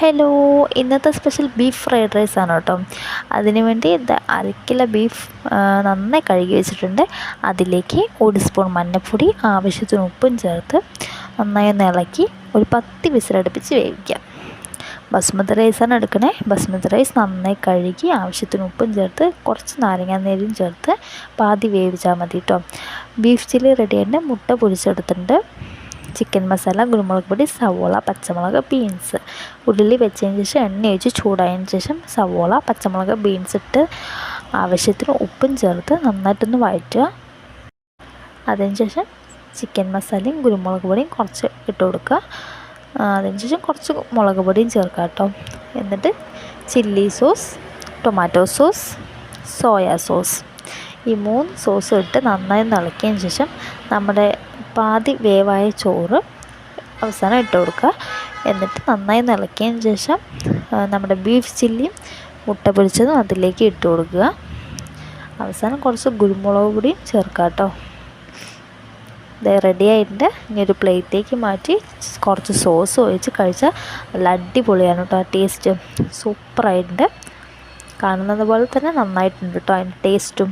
Hello ഇന്നത്തെ special beef fried rice ആണ് കേട്ടോ. അതിനുവേണ്ടി അര കിലോ ബീഫ് നന്നായി കഴുകി വെച്ചിട്ടുണ്ട്. അതിലേക്ക് ഒരു സ്പൂൺ മഞ്ഞൾപ്പൊടി ആവശ്യത്തിന് ഉപ്പും ചേർത്ത് നന്നായി ഒന്ന് ഇളക്കി ഒരു പത്ത് വിസിലടുപ്പിച്ച് വേവിക്കാം. ബസ്മതി റൈസാണ് എടുക്കണേ. ബസ്മതി റൈസ് നന്നായി കഴുകി ആവശ്യത്തിന് ഉപ്പും ചേർത്ത് കുറച്ച് നാരങ്ങാനീരും ചേർത്ത് പാതി വേവിച്ചാൽ മതി കേട്ടോ. ബീഫ് ചില്ലി റെഡിയായിട്ട് മുട്ട പൊരിച്ചെടുത്തിട്ടുണ്ട്. ചിക്കൻ മസാല കുരുമുളക് പൊടി സവോള പച്ചമുളക് ബീൻസ് ഉരുളി വെച്ചതിന് ശേഷം എണ്ണ ഒഴിച്ച് ചൂടായതിന് ശേഷം സവോള പച്ചമുളക് ബീൻസ് ഇട്ട് ആവശ്യത്തിന് ഉപ്പും ചേർത്ത് നന്നായിട്ടൊന്ന് വഴറ്റുക. അതിനുശേഷം ചിക്കൻ മസാലയും കുരുമുളക് പൊടിയും കുറച്ച് ഇട്ട് കൊടുക്കുക. അതിനുശേഷം കുറച്ച് മുളക് പൊടിയും ചേർക്കുക കേട്ടോ. എന്നിട്ട് chilli sauce tomato sauce soya sauce. ഈ മൂന്ന് സോസ് ഇട്ട് നന്നായി നിളക്കിയതിന് ശേഷം നമ്മുടെ പാതി വേവായ ചോറ് അവസാനം ഇട്ട് കൊടുക്കുക. എന്നിട്ട് നന്നായി നിളക്കിയതിന് ശേഷം നമ്മുടെ ബീഫ് ചില്ലിയും മുട്ട പൊരിച്ചതും അതിലേക്ക് ഇട്ട് കൊടുക്കുക. അവസാനം കുറച്ച് കുരുമുളക് പൊടിയും ചേർക്കുക കേട്ടോ. ഇത് റെഡി ആയിട്ടുണ്ട്. ഇനി ഒരു പ്ലേറ്റിലേക്ക് മാറ്റി കുറച്ച് സോസ് ഒഴിച്ച് കഴിച്ചാൽ നല്ല അടിപൊളിയാണ് കേട്ടോ ആ ടേസ്റ്റ് സൂപ്പറായിട്ടുണ്ട് കാണുന്നത് പോലെ തന്നെ നന്നായിട്ടുണ്ട് കേട്ടോ അതിന്റെ ടേസ്റ്റും